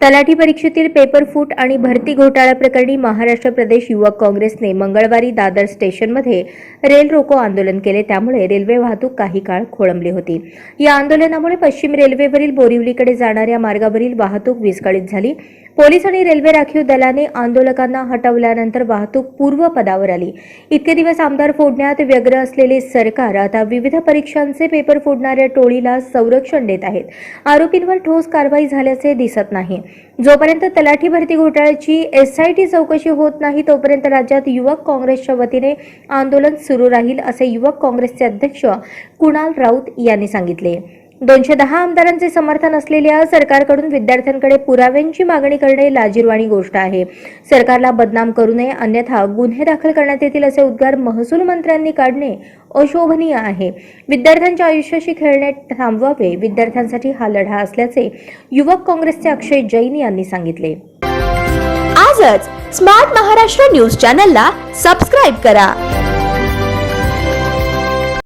तलाठी परीक्षेतील पेपर फूट आणि भरती घोटाळा प्रकरणी महाराष्ट्र प्रदेश युवक काँग्रेसने मंगळवारी दादर स्टेशनमध्ये रेल रोको आंदोलन केले. त्यामुळे रेल्वे वाहतूक काही काळ खोळंबली होती. या आंदोलनामुळे पश्चिम रेल्वेवरील बोरिवलीकडे जाणाऱ्या मार्गावरील वाहतूक विस्कळीत झाली. पोलीस आणि रेल्वे राखीव दलाने आंदोलकांना हटवल्यानंतर वाहतूक पूर्वपदावर आली. इतके दिवस आमदार फोडण्यात व्यग्र असलेले सरकार आता विविध परीक्षांचे पेपर फोडणाऱ्या टोळीला संरक्षण देत आहेत. आरोपींवर ठोस कारवाई झाल्याचे दिसत नाही. जोपर्यंत तलाठी भरती घोटाळ्याची एसआयटी चौकशी होत नाही तोपर्यंत राज्यात युवक काँग्रेसच्या वतीने आंदोलन सुरू राहील असे युवक काँग्रेसचे अध्यक्ष कुणाल राऊत यांनी सांगितले. दोनशे दहा आमदारांचे समर्थन असलेल्या सरकारकडून विद्यार्थ्यांकडे पुराव्यांची मागणी करणे लाजीरवाणी गोष्ट आहे. सरकारला बदनाम करू नये अन्यथा गुन्हे दाखल करण्यात येतील असे उद्गार महसूल मंत्र्यांनी काढणे अशोभनीय आहे. विद्यार्थ्यांच्या आयुष्याशी खेळणे थांबवावे विद्यार्थ्यांसाठी हा लढा असल्याचे युवक काँग्रेसचे अक्षय जैन यांनी सांगितले. आजच स्मार्ट महाराष्ट्र न्यूज चॅनलला सबस्क्राईब करा.